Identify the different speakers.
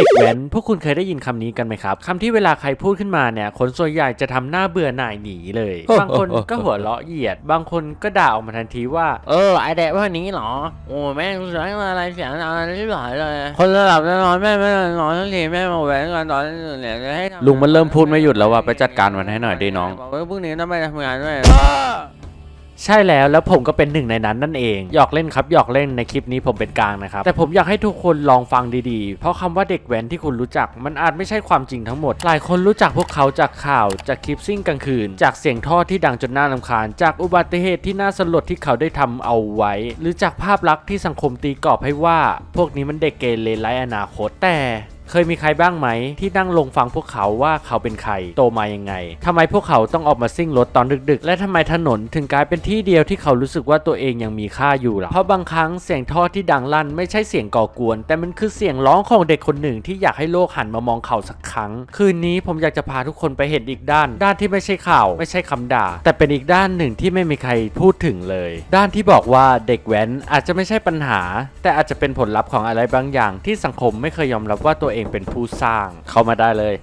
Speaker 1: เด็กแว้น พวกคุณเคยได้ยินคำนี้กันไหมครับคำที่เวลาใครพูดขึ้นมาเนี่ย คนส่วนใหญ่จะทำหน้าเบื่อหน่ายหนีเลย บางคนก็หัวเราะเหยียด บางคนก็ด่าออกมาทันทีว่า
Speaker 2: เออไอเด็กพวกนี้เหรอ โอ้แม่งเสียงอะไรเสียงอะไรที่หลายเลย คนระดับนอนแม่ไม่นอนทั้งทีแม่มาแหวนกันตอนเนี่ยจะให้ทำ
Speaker 1: ลุงมันเริ่มพูดไม่หยุดแล้วว่ะไปจัดการมันให้หน่อยดิน้อง
Speaker 2: บอกว่าพรุ่งนี้ต้องไปทำงานด้วย
Speaker 1: ใช่แล้วแล้วผมก็เป็นหนึ่งในนั้นนั่นเองหยอกเล่นครับหยอกเล่นในคลิปนี้ผมเป็นกลางนะครับแต่ผมอยากให้ทุกคนลองฟังดีๆ เพราะคำว่าเด็กแว้นที่คุณรู้จัก มันอาจไม่ใช่ความจริงทั้งหมด หลายคนรู้จักพวกเขาจากข่าวจากคลิปซิ่งกลางคืน จากเสียงท่อที่ดังจนน่ารำคาญ จากอุบัติเหตุที่น่าสลดที่เขาได้ทำเอาไว้ หรือจากภาพลักษณ์ที่สังคมตีกรอบให้ว่า พวกนี้มันเด็กเกเรไร้อนาคตแต่ เคยมีใครบ้างไหม ที่นั่งลงฟังพวกเขาว่าเขาเป็นใครโตมายังไงทำไมพวกเขาต้องออกมาซิ่งรถตอนดึก ๆ และทำไมถนนถึงกลายเป็นที่เดียวที่เขารู้สึกว่าตัวเองยังมีค่าอยู่ล่ะเพราะบางครั้งเสียงท่อที่ดังลั่นไม่ใช่เสียงก่อกวน แต่มันคือเสียงร้องของเด็กคนหนึ่งที่อยากให้โลกหันมามองเขาสักครั้ง คืนนี้ผมอยากจะพาทุกคนไปเห็นอีกด้าน ด้านที่ไม่ใช่ข่าว ไม่ใช่คำด่า แต่เป็นอีกด้านหนึ่งที่ไม่มีใครพูดถึงเลย ด้านที่บอกว่าเด็กแว้นอาจจะไม่ใช่ปัญหา แต่อาจจะเป็นผลลัพธ์ของอะไรบางอย่าง ที่สังคมไม่เคยยอมรับว่าตัวเองเองเป็นผู้สร้างเข้ามาได้เลย